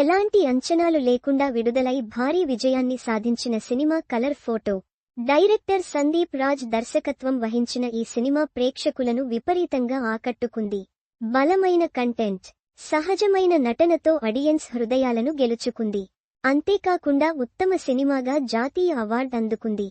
ఎలాంటి అంచనాలు లేకుండా విడుదలై భారీ విజయాన్ని సాధించిన cinema colour photo. Director Sandeep Raj దర్శకత్వం వహించిన ఈ సినిమా ప్రేక్షకులను విపరీతంగా ఆకట్టుకుంది. బలమైన కంటెంట్ సహజమైన నటనతో ఆడియన్స్ హృదయాలను గెలుచుకుంది. అంతేకాకుండా ఉత్తమ సినిమాగా జాతీయ అవార్డు అందుకుంది.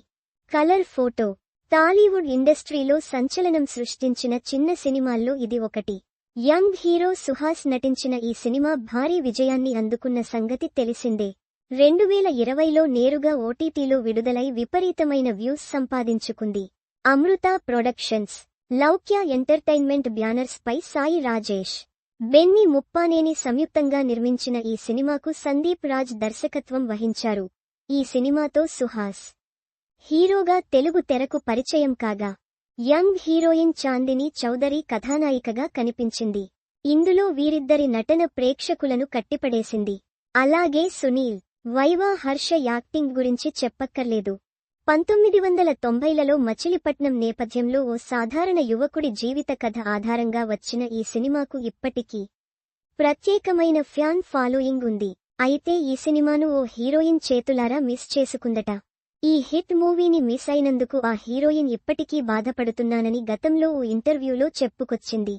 కలర్ ఫోటో టాలీవుడ్ ఇండస్ట్రీలో సంచలనం సృష్టించిన చిన్న సినిమాల్లో ఇది ఒకటి. యంగ్ హీరో సుహాస్ నటించిన ఈ సినిమా భారీ విజయాన్ని అందుకున్న సంగతి తెలిసిందే. రెండు వేల ఇరవైలో నేరుగా ఓటీటీలో విడుదలై విపరీతమైన వ్యూస్ సంపాదించుకుంది. Amrutha productions Loukya entertainment banners పై సాయి రాజేష్ బెన్నీ ముప్పానేని సంయుక్తంగా నిర్మించిన ఈ సినిమాకు సందీప్ రాజ్ దర్శకత్వం వహించారు. ఈ సినిమాతో సుహాస్ హీరోగా తెలుగు తెరకు పరిచయం కాగా యంగ్ హీరోయిన్ చాందిని చౌదరి కథానాయికగా కనిపించింది. ఇందులో వీరిద్దరి నటన ప్రేక్షకులను కట్టిపడేసింది. అలాగే సునీల్ వైవా హర్ష యాక్టింగ్ గురించి చెప్పక్కర్లేదు. పంతొమ్మిది వందల తొంభైలలో మచిలీపట్నం నేపథ్యంలో ఓ సాధారణ యువకుడి జీవిత కథ ఆధారంగా వచ్చిన ఈ సినిమాకు ఇప్పటికీ ప్రత్యేకమైన ఫ్యాన్ ఫాలోయింగ్ ఉంది. అయితే ఈ సినిమాను ఓ హీరోయిన్ చేతులారా మిస్ చేసుకుందట. ఈ హిట్ మూవీని మిస్ అయినందుకు ఆ హీరోయిన్ ఇప్పటికీ బాధపడుతున్నానని గతంలో ఓ ఇంటర్వ్యూలో చెప్పుకొచ్చింది.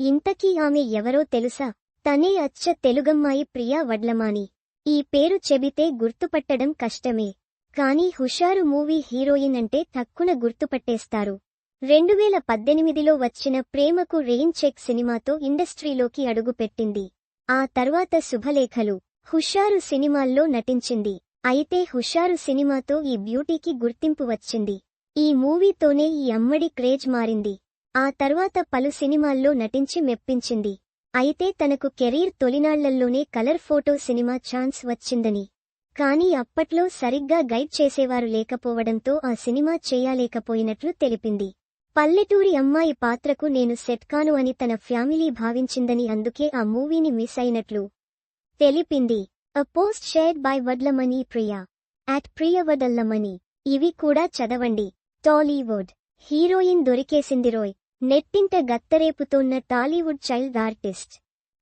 ఇంతకీ ఆమె ఎవరో తెలుసా? తనే అచ్చ తెలుగమ్మాయి ప్రియా వడ్లమాని. ఈ పేరు చెబితే గుర్తుపట్టడం కష్టమే. కానీ హుషారు మూవీ హీరోయిన్ అంటే తక్కున గుర్తుపట్టేస్తారు. రెండువేల పద్దెనిమిదిలో వచ్చిన ప్రేమకు రెయిన్ చెక్ సినిమాతో ఇండస్ట్రీలోకి అడుగుపెట్టింది. ఆ తర్వాత శుభలేఖలు. హుషారు సినిమాల్లో నటించింది. అయితే హుషారు సినిమాతో ఈ బ్యూటీకి గుర్తింపు వచ్చింది. ఈ మూవీతోనే ఈ అమ్మడి క్రేజ్ మారింది. ఆ తర్వాత పలు సినిమాల్లో నటించి మెప్పించింది. అయితే తనకు కెరీర్ తొలినాళ్ళల్లోనే కలర్ ఫోటో సినిమా ఛాన్స్ వచ్చిందని. కానీ అప్పట్లో సరిగ్గా గైడ్ చేసేవారు లేకపోవడంతో ఆ సినిమా చేయలేకపోయినట్లు తెలిపింది. పల్లెటూరి అమ్మాయి పాత్రకు నేను సెట్ కాను అని తన ఫ్యామిలీ భావించిందని అందుకే ఆ మూవీని మిస్ అయినట్లు తెలిపింది. A post shared by Vadlamani Priya at Priyavadlamani ఇవి కూడా చదవండి. టాలీవుడ్ హీరోయిన్ దొరికేసింది రోయ్. నెట్టింట గత్తరేపుతోన్న టాలీవుడ్ చైల్డ్ ఆర్టిస్ట్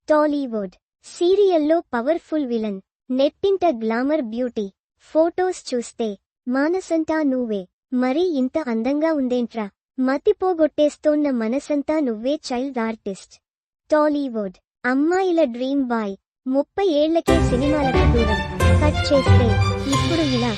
టాలీవుడ్ సీరియల్లో పవర్ఫుల్ విలన్ నెట్టింట గ్లామర్ బ్యూటీ ఫోటోస్ చూస్తే. మానసంతా నువ్వే. మరీ ఇంత అందంగా ఉందేంట్రా? మతిపోగొట్టేస్తోన్న మనసంతా నువ్వే చైల్డ్ ఆర్టిస్ట్ టాలీవుడ్ అమ్మాయిల డ్రీమ్ బాయ్ ముప్పై ఏళ్ళకే సినిమాలకు దూరం. కట్ చేస్తే ఇప్పుడు ఇలా.